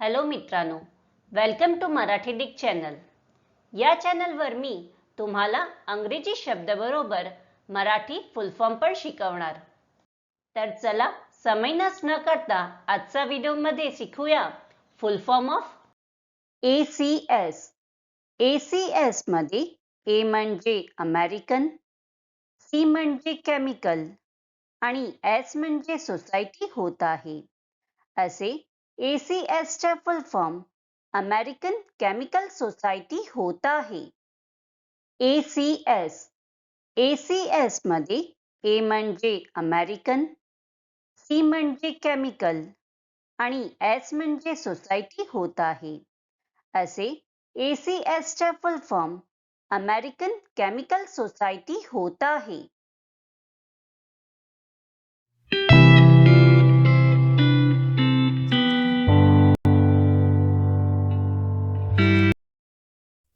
Hello मित्रांनो welcome to Marathi डिक channel या चॅनलवर मी तुम्हाला अंग्रेजी शब्दाबरोबर मराठी फुल फॉर्म पण शिकवणार. तर चला समय नस न करता आजचा व्हिडिओमध्ये शिकूया full form of A C S A C एसमध्ये ए म्हणजे अमेरिकन सी म्हणजे केमिकल आणि एस म्हणजे सोसायटी होत आहे. असे ए सी एसच्या full form American chemical society होत आहे A C S A C S मध्ये ए म्हणजे अमेरिकन सी म्हणजे केमिकल आणि एस म्हणजे सोसायटी होत आहे असे A C American chemical society होत आहे